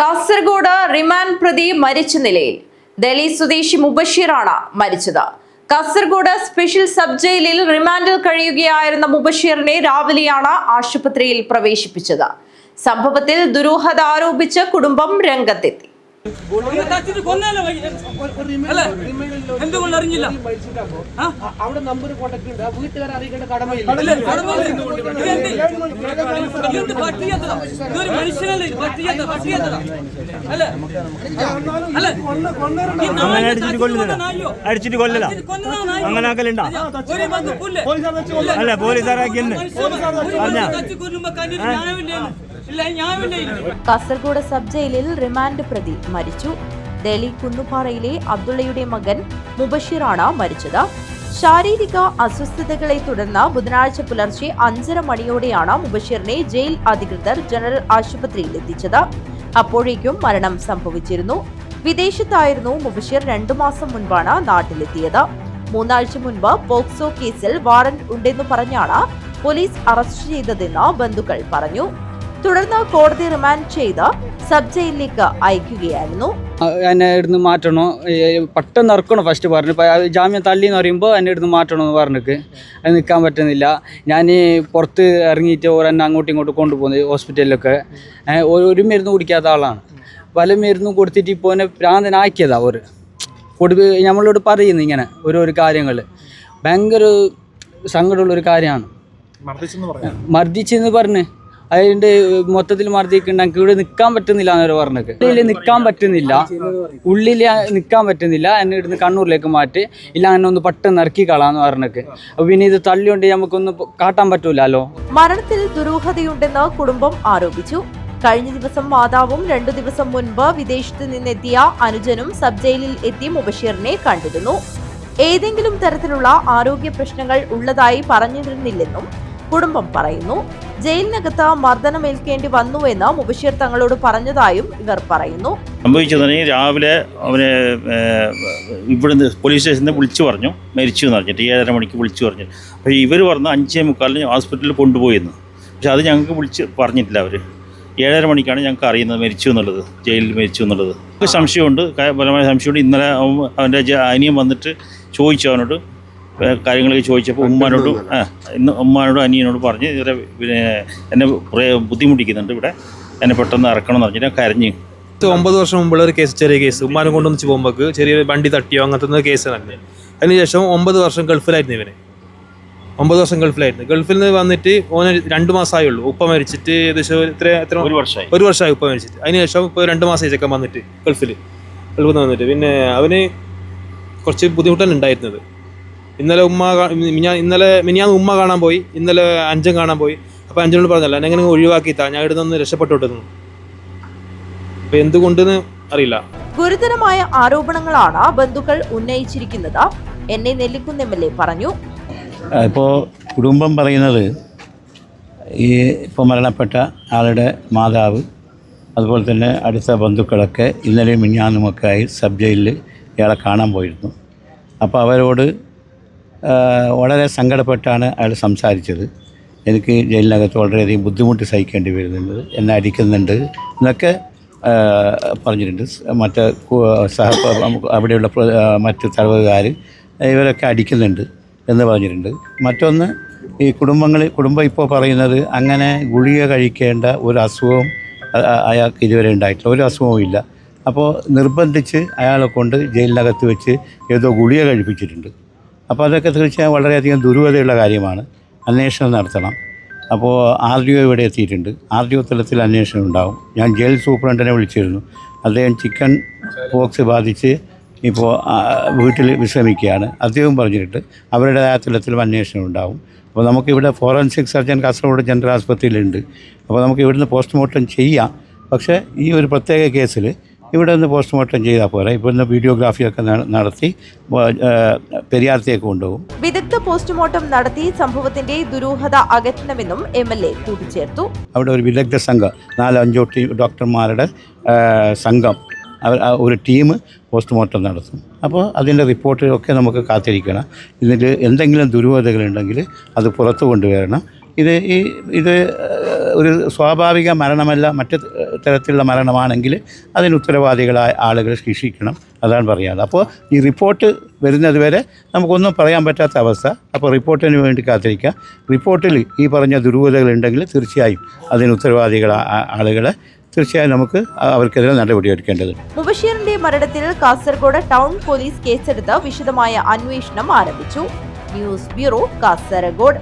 Kasaragod remand പ്രതി മരിച്ച നിലയിൽ ഡൽഹി സ്വദേശി മുബഷീറാണ് മരിച്ചത്. കാസർഗോഡ് സ്പെഷ്യൽ സബ് ജയിലിൽ റിമാൻഡിൽ കഴിയുകയായിരുന്ന മുബഷീറിനെ രാവിലെയാണ് ആശുപത്രിയിൽ പ്രവേശിപ്പിച്ചത്. സംഭവത്തിൽ ദുരൂഹത ആരോപിച്ച് കുടുംബം രംഗത്തെത്തി. എന്തുകൊണ്ട് അറിഞ്ഞില്ല? അവിടെ നമ്പർ കോട്ടൊക്കെ ഉണ്ട് വീട്ടുകാരെ അറിയിക്കേണ്ട കടമയില്ല? ഇതൊരു മനുഷ്യനല്ലേ? പട്ടികത്ത- പട്ടികത്തതാ. അല്ലേ? അല്ലേ? അടിച്ചിട്ട് കൊല്ലല? അങ്ങനെ ആക്കലുണ്ടാ അല്ല പോലീസുകാരാക്കി കാസർഗോഡ് സബ് ജയിലിൽ റിമാൻഡ് പ്രതി മരിച്ചു. ഡൽഹി കുന്നുപാറയിലെ അബ്ദുള്ളയുടെ മകൻ മുബഷീറാണ് മരിച്ചത്. ശാരീരിക അസ്വസ്ഥതകളെ തുടർന്ന് ബുധനാഴ്ച പുലർച്ചെ അഞ്ചര മണിയോടെയാണ് മുബഷീറിനെ ജയിൽ അധികൃതർ ജനറൽ ആശുപത്രിയിൽ എത്തിച്ചത്. അപ്പോഴേക്കും മരണം സംഭവിച്ചിരുന്നു. വിദേശത്തായിരുന്നു മുബഷീർ രണ്ടു മാസം മുൻപാണ് നാട്ടിലെത്തിയത്. മൂന്നാഴ്ച മുൻപ് പോക്സോ കേസിൽ വാറന്റ് ഉണ്ടെന്ന് പറഞ്ഞാണ് പോലീസ് അറസ്റ്റ് ചെയ്തതെന്ന് ബന്ധുക്കൾ പറഞ്ഞു. തുടർന്ന് കോടതി റിമാൻഡ് ചെയ്ത് സബ് ജയിലിലേക്ക് അയക്കുകയായിരുന്നു എന്നെ ഇവിടുന്ന് മാറ്റണോ? പെട്ടെന്ന് ഇറക്കണം ഫസ്റ്റ് പറഞ്ഞു? ജാമ്യം തള്ളി എന്ന് പറയുമ്പോൾ എന്നെ ഇവിടുന്ന് മാറ്റണമെന്ന് പറഞ്ഞിട്ട് അത് നിൽക്കാൻ പറ്റുന്നില്ല. ഞാൻ പുറത്ത് ഇറങ്ങിയിട്ട് ഓരോ എന്നെ അങ്ങോട്ടും ഇങ്ങോട്ടും കൊണ്ടുപോകുന്നത് ഹോസ്പിറ്റലിലൊക്കെ. ഒരു- ഒരു മരുന്ന് കുടിക്കാത്ത ആളാണ്. പല മരുന്നും കൊടുത്തിട്ട് ഇപ്പോൾ എന്നെ പ്രാന്തനാക്കിയതാണ് അവർ കൊടു നമ്മളോട് പറയുന്നു ഇങ്ങനെ ഓരോരോ കാര്യങ്ങൾ ഭയങ്കര സങ്കടമുള്ളൊരു കാര്യമാണ്. മർദ്ദിച്ചെന്ന് പറഞ്ഞ്. അതിന്റെ മൊത്തത്തിൽ മർദ്ദിക്കുന്നുണ്ട് എനിക്ക് ഇവിടെ നിൽക്കാൻ പറ്റുന്നില്ല എന്നവർ പറഞ്ഞത് ഉള്ളിൽ നിൽക്കാൻ പറ്റുന്നില്ല. ഉള്ളിൽ നിൽക്കാൻ പറ്റുന്നില്ല. എന്നെ ഇവിടുന്ന് കണ്ണൂരിലേക്ക് മാറ്റി. ഇല്ല എന്നെ ഒന്ന് പെട്ടെന്ന് ഇറക്കി കളാന്ന് പറഞ്ഞത് അപ്പോൾ പിന്നെ ഇത് തള്ളിയുണ്ട് നമുക്കൊന്ന് കാട്ടാൻ പറ്റൂലല്ലോ. മരണത്തിൽ ദുരൂഹതയുണ്ടെന്ന് കുടുംബം ആരോപിച്ചു. കഴിഞ്ഞ ദിവസം മാതാവും രണ്ടു ദിവസം മുൻപ് വിദേശത്ത് നിന്നെത്തിയ അനുജനും സബ് ജയിലിൽ എത്തി മുബഷീറിനെ കണ്ടിരുന്നു. ഏതെങ്കിലും തരത്തിലുള്ള ആരോഗ്യ പ്രശ്നങ്ങൾ ഉള്ളതായി പറഞ്ഞിരുന്നില്ലെന്നും കുടുംബം പറയുന്നു. ജയിലിനകത്ത് മർദ്ദനമേൽക്കേണ്ടി വന്നുവെന്ന് മുബഷീർ തങ്ങളോട് പറഞ്ഞതായും ഇവർ പറയുന്നു. സംഭവിച്ചതിന് രാവിലെ അവനെ ഇവിടുന്ന് പോലീസ് സ്റ്റേഷനിൽ നിന്ന് വിളിച്ചു പറഞ്ഞു. മരിച്ചു എന്ന് പറഞ്ഞിട്ട് ഏഴര മണിക്ക് വിളിച്ചു പറഞ്ഞു. അപ്പോൾ ഇവർ പറഞ്ഞ് അഞ്ചേ മുക്കാലിന് ഹോസ്പിറ്റലിൽ കൊണ്ടുപോയെന്ന്. പക്ഷെ അത് ഞങ്ങൾക്ക് വിളിച്ച് പറഞ്ഞിട്ടില്ല അവർ ഏഴര മണിക്കാണ് ഞങ്ങൾക്ക് അറിയുന്നത് മരിച്ചു എന്നുള്ളത് ജയിലിൽ മരിച്ചു എന്നുള്ളത്. സംശയമുണ്ട് പരമായ സംശയമുണ്ട്. ഇന്നലെ അവൻ- അവന്റെ അനിയം വന്നിട്ട് ചോദിച്ചു അവനോട് കാര്യങ്ങളൊക്കെ ചോദിച്ചപ്പോൾ ഉമ്മാനോട് ഇന്ന് ഉമ്മാനോടും അനിയനോട് പറഞ്ഞ് ഇവരെ പിന്നെ എന്നെ കുറേ ബുദ്ധിമുട്ടിക്കുന്നുണ്ട് ഇവിടെ. എന്നെ പെട്ടെന്ന് ഇറക്കണം എന്ന് പറഞ്ഞിട്ട് ഞാൻ കരഞ്ഞ്. പത്ത് ഒമ്പത് വർഷം മുമ്പുള്ള ഒരു കേസ് ചെറിയ കേസ്. ഉമ്മാനെ കൊണ്ടുവന്ന് പോകുമ്പോൾ ചെറിയൊരു വണ്ടി തട്ടിയോ അങ്ങനത്തെ കേസ് തന്നെ. അതിനുശേഷം ഒമ്പത് വർഷം ഗൾഫിലായിരുന്നു ഇവന്. ഒമ്പത് വർഷം ഗൾഫിലായിരുന്നു. ഗൾഫിൽ നിന്ന് വന്നിട്ട് ഓന് രണ്ട് മാസമായേ ഉള്ളൂ ഉപ്പ മരിച്ചിട്ട് ഏകദേശം ഇത്ര എത്ര എത്ര ഒരു വർഷമായി. ഒരു വർഷമായി ഉപ്പ മരിച്ചിട്ട്. അതിനുശേഷം ഇപ്പോൾ രണ്ട് മാസമായി ചെക്കൻ വന്നിട്ട് ഗൾഫിൽ ഗൾഫിൽ നിന്ന് വന്നിട്ട്. പിന്നെ അവന് കുറച്ച് ബുദ്ധിമുട്ടാണ് ഉണ്ടായിരുന്നത്. ഇന്നലെ ഉമ്മ ഞാൻ ഇന്നലെ മിനിയാന്ന് ഉമ്മ കാണാൻ പോയി. ഇന്നലെ അഞ്ചൻ കാണാൻ പോയി. അപ്പോൾ അഞ്ചനോട് പറഞ്ഞല്ല എന്നെ എങ്ങനെ ഒഴിവാക്കിത്താ ഞാൻ ഇവിടെ നിന്ന് രക്ഷപ്പെട്ടു വിട്ടു അപ്പോൾ എന്തുകൊണ്ടെന്ന് അറിയില്ല. ഗുരുതരമായ ആരോപണങ്ങളാണ് ബന്ധുക്കൾ ഉന്നയിച്ചിരിക്കുന്നത്. എന്നെ നെല്ലിക്കുന്ന് എം എൽ എ പറഞ്ഞു. ഇപ്പോൾ കുടുംബം പറയുന്നത് ഈ ഇപ്പോൾ മരണപ്പെട്ട ആളുടെ മാതാവ് അതുപോലെ തന്നെ അടുത്ത ബന്ധുക്കളൊക്കെ ഇന്നലെയും മിഞ്ഞാന്നുമൊക്കെ ആയി സബ് ജയിലിൽ ഇയാളെ കാണാൻ പോയിരുന്നു. അപ്പോൾ അവരോട് വളരെ സങ്കടപ്പെട്ടാണ് അയാൾ സംസാരിച്ചത്. എനിക്ക് ജയിലിനകത്ത് വളരെയധികം ബുദ്ധിമുട്ട് സഹിക്കേണ്ടി വരുന്നുണ്ട് എന്നെ അടിക്കുന്നുണ്ട് എന്നൊക്കെ പറഞ്ഞിട്ടുണ്ട്. മറ്റ് സഹ അവിടെയുള്ള മറ്റ് തടവുകാർ ഇവരൊക്കെ അടിക്കുന്നുണ്ട് എന്ന് പറഞ്ഞിട്ടുണ്ട്. മറ്റൊന്ന് ഈ കുടുംബങ്ങൾ കുടുംബം ഇപ്പോൾ പറയുന്നത് അങ്ങനെ ഗുളിക കഴിക്കേണ്ട ഒരു അസുഖവും അയാൾക്ക് ഇതുവരെ ഉണ്ടായിട്ടില്ല. ഒരു അസുഖവും ഇല്ല. അപ്പോൾ നിർബന്ധിച്ച് അയാളെ കൊണ്ട് ജയിലിനകത്ത് വെച്ച് ഏതോ ഗുളിക കഴിപ്പിച്ചിട്ടുണ്ട്. അപ്പോൾ അതൊക്കെ തീർച്ചയായും വളരെയധികം ദുരൂഹതയുള്ള കാര്യമാണ്. അന്വേഷണം നടത്തണം. അപ്പോൾ ആർ ഡി ഒ ഇവിടെ എത്തിയിട്ടുണ്ട്. ആർ ഡി ഒ തലത്തിൽ അന്വേഷണം ഉണ്ടാവും. ഞാൻ ജയിൽ സൂപ്രണ്ടിനെ വിളിച്ചിരുന്നു. അദ്ദേഹം ചിക്കൻ പോക്സ് ബാധിച്ച് ഇപ്പോൾ വീട്ടിൽ വിശ്രമിക്കുകയാണ്. അദ്ദേഹം പറഞ്ഞിട്ട് അവരുടേതായ തലത്തിലും അന്വേഷണം ഉണ്ടാവും. അപ്പോൾ നമുക്കിവിടെ ഫോറൻസിക് സർജൻ കാസർഗോഡ് ജനറൽ ആസ്പത്രിയിലുണ്ട് അപ്പോൾ നമുക്ക് ഇവിടുന്ന് പോസ്റ്റ്മോർട്ടം ചെയ്യാം. പക്ഷേ ഈ ഒരു പ്രത്യേക കേസിൽ ഇവിടെ നിന്ന് പോസ്റ്റ്മോർട്ടം ചെയ്താൽ പോരാ. ഇപ്പോൾ ഇന്ന് വീഡിയോഗ്രാഫിയൊക്കെ നടത്തി പെരിയാർത്തേക്ക് കൊണ്ടുപോകും. വിദഗ്ധ പോസ്റ്റ്മോർട്ടം നടത്തി സംഭവത്തിന്റെ ദുരൂഹത അകറ്റണമെന്നും എം എൽ എ കൂട്ടിച്ചേർത്തു. അവിടെ ഒരു വിദഗ്ധ സംഘം നാലോ അഞ്ചോ ഡോക്ടർമാരുടെ സംഘം അവർ ഒരു ടീം പോസ്റ്റ്മോർട്ടം നടത്തും. അപ്പോൾ അതിന്റെ റിപ്പോർട്ടൊക്കെ നമുക്ക് കാത്തിരിക്കണം. ഇതിൽ എന്തെങ്കിലും ദുരൂഹതകളുണ്ടെങ്കിൽ അത് പുറത്തു കൊണ്ടുവരണം. ഇത് ഈ ഇത് ഒരു സ്വാഭാവിക മരണമല്ല മറ്റ് തരത്തിലുള്ള മരണമാണെങ്കിൽ അതിന് ഉത്തരവാദികളായ ആളുകൾ ശിക്ഷിക്കണം. അതാണ് പറയാറ് അപ്പോൾ ഈ റിപ്പോർട്ട് വരുന്നത് വരെ നമുക്കൊന്നും പറയാൻ പറ്റാത്ത അവസ്ഥ. അപ്പോൾ റിപ്പോർട്ടിന് വേണ്ടി കാത്തിരിക്കുക. റിപ്പോർട്ടിൽ ഈ പറഞ്ഞ ദുരൂഹതകളുണ്ടെങ്കിൽ തീർച്ചയായും അതിന് ഉത്തരവാദികളായ ആളുകളെ തീർച്ചയായും നമുക്ക് അവർക്കെതിരെ നടപടിയെടുക്കേണ്ടതുണ്ട് മുബഷീറിന്റെ മരണത്തിൽ കാസർഗോഡ് ടൗൺ പോലീസ് കേസെടുത്ത് വിശദമായ അന്വേഷണം ആരംഭിച്ചു. News bureau Kasaragod.